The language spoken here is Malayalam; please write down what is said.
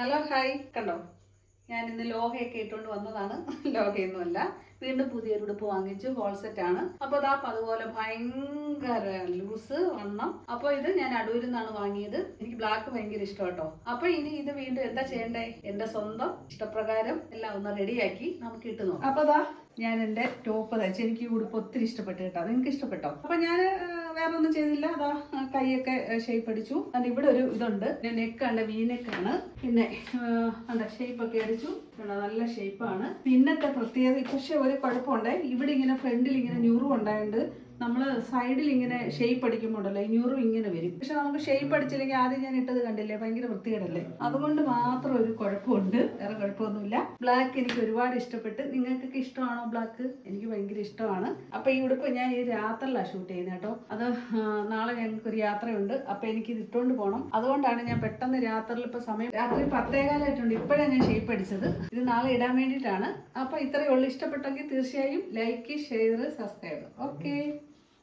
Hello hi. കണ്ടോ? ഞാൻ ഇന്ന് ലോഹയൊക്കെ ഇട്ടുകൊണ്ട് വന്നതാണ്. ലോഹയൊന്നുമല്ല. വീണ്ടും പുതിയൊരു ഉടുപ്പ് വാങ്ങിച്ചു. ഹോൾസെറ്റ് ആണ്. അപ്പൊ അതാ അതുപോലെ ഭയങ്കര ലൂസ് വണ്ണം. അപ്പൊ ഇത് ഞാൻ അടൂരിൽ നിന്നാണ് വാങ്ങിയത്. എനിക്ക് ബ്ലാക്ക് ഭയങ്കര ഇഷ്ടം കേട്ടോ. അപ്പൊ ഇനി ഇത് വീണ്ടും എന്താ ചെയ്യണ്ടേ? എന്റെ സ്വന്തം ഇഷ്ടപ്രകാരം എല്ലാം ഒന്ന് റെഡിയാക്കി നമുക്ക് ഇട്ട് നോക്കാം. അപ്പൊ അതാ ഞാൻ എന്റെ ടോപ്പ് തയ്ച്ചു എനിക്ക് ഈ ഉടുപ്പ് ഒത്തിരി ഇഷ്ടപ്പെട്ടു കേട്ടോ നിങ്ങൾക്ക് ഇഷ്ടപ്പെട്ടോ? അപ്പൊ ഞാൻ വേറെ ഒന്നും ചെയ്തില്ല. അതാ കൈയൊക്കെ ഷേപ്പ് അടിച്ചു. അത് ഇവിടെ ഒരു ഇതുണ്ട്. നെക്ക് ഉണ്ട് വി നെക്കാണ് പിന്നെ എന്താ ഷേപ്പ് ഒക്കെ അടിച്ചു. നല്ല ഷേപ്പാണ് പിന്നത്തെ പ്രത്യേകത പക്ഷെ ഒരു കുഴപ്പമുണ്ട് ഇവിടെ ഇങ്ങനെ ഫ്രണ്ടിൽ ഇങ്ങനെ ഞുറും ഉണ്ടായത് നമ്മൾ സൈഡിൽ ഇങ്ങനെ ഷേപ്പ് അടിക്കുമ്പോണ്ടല്ലോ ഞുറും ഇങ്ങനെ വരും. പക്ഷെ നമുക്ക് ഷേപ്പ് അടിച്ചില്ലെങ്കിൽ ആദ്യം ഞാൻ ഇട്ടത് കണ്ടില്ലേ ഭയങ്കര വൃത്തികേടല്ലേ? അതുകൊണ്ട് മാത്രം ഒരു കുഴപ്പമുണ്ട് വേറെ കുഴപ്പമൊന്നുമില്ല. ബ്ലാക്ക് എനിക്ക് ഒരുപാട് ഇഷ്ടപ്പെട്ട് നിങ്ങൾക്കൊക്കെ ഇഷ്ടമാണോ ബ്ലാക്ക് എനിക്ക് ഭയങ്കര ഇഷ്ടമാണ്. അപ്പൊ ഈ ഉടുപ്പ് ഞാൻ ഈ രാത്രിയിലാണ് ഷൂട്ട് ചെയ്യുന്നത് കേട്ടോ. അത് നാളെ ഞങ്ങൾക്ക് ഒരു യാത്രയുണ്ട്. അപ്പൊ എനിക്ക് ഇത് ഇട്ടുകൊണ്ട് പോകണം അതുകൊണ്ടാണ് ഞാൻ പെട്ടെന്ന് രാത്രിയിൽ ഇപ്പൊ സമയം രാത്രി പത്തേകാലായിട്ടുണ്ട്. ഇപ്പോഴാണ് ഞാൻ ഷേപ്പ് അടിച്ചത്. ഇത് നാളെ ഇടാൻ വേണ്ടിയിട്ടാണ്. അപ്പൊ ഇത്രയേ ഉള്ളൂ. ഇഷ്ടപ്പെട്ടെങ്കിൽ തീർച്ചയായും ലൈക്ക് ഷെയർ സബ്സ്ക്രൈബ് ഓക്കെ